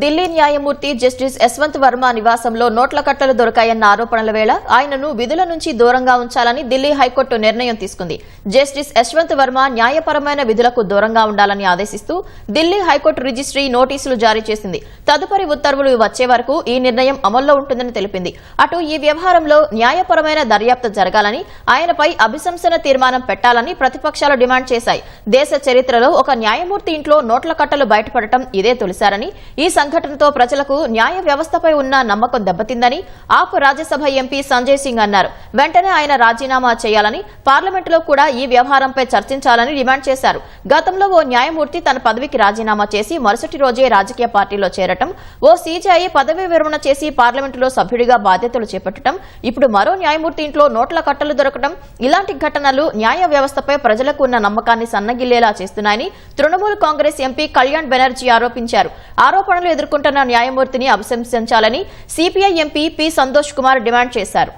ఢిల్లీ న్యాయమూర్తి జస్టిస్ యశ్వంత్ వర్మ నివాసంలో నోట్ల కట్టలు దొరకాయన్న ఆరోపణల వేళ ఆయనను విధుల నుంచి దూరంగా ఉంచాలని ఢిల్లీ హైకోర్టు నిర్ణయం తీసుకుంది. జస్టిస్ యశ్వంత్ వర్మ న్యాయపరమైన విధులకు దూరంగా ఉండాలని ఆదేశిస్తూ ఢిల్లీ హైకోర్టు రిజిస్ట్రీ నోటీసులు జారీ చేసింది. తదుపరి ఉత్తర్వులు వచ్చే వరకు ఈ నిర్ణయం అమల్లో ఉంటుందని తెలిపింది. అటు ఈ వ్యవహారంలో న్యాయపరమైన దర్యాప్తు జరగాలని ఆయనపై అభిశంసన తీర్మానం పెట్టాలని ప్రతిపక్షాలు డిమాండ్ చేశాయి. దేశ చరిత్రలో ఒక న్యాయమూర్తి ఇంట్లో నోట్ల కట్టలు బయటపడటం ఇదే తొలిసారని ఈ సంఘటనతో ప్రజలకు న్యాయ వ్యవస్థపై ఉన్న నమ్మకం దెబ్బతిందని ఆప్ రాజ్యసభ ఎంపీ సంజయ్ సింగ్ అన్నారు. వెంటనే ఆయన రాజీనామా చేయాలని పార్లమెంటులో కూడా ఈ వ్యవహారంపై చర్చించాలని డిమాండ్ చేశారు. గతంలో ఓ న్యాయమూర్తి తన పదవికి రాజీనామా చేసి మరుసటి రోజే రాజకీయ పార్టీలో చేరటం ఓ సీజీఐ పదవీ విరమణ చేసి పార్లమెంటులో సభ్యుడిగా బాధ్యతలు చేపట్టడం ఇప్పుడు మరో న్యాయమూర్తి ఇంట్లో నోట్ల కట్టలు దొరకడం ఇలాంటి ఘటనలు న్యాయ వ్యవస్థపై ప్రజలకు ఉన్న నమ్మకాన్ని సన్నగిల్లేలా చేస్తున్నాయని తృణమూల్ కాంగ్రెస్ ఎంపీ కళ్యాణ్ బెనర్జీ ఆరోపించారు. ఆరోపణలు ఎదుర్కొంటున్న న్యాయమూర్తిని అభిశంసించాలని CPI MP P Santosh Kumar demand చేశారు.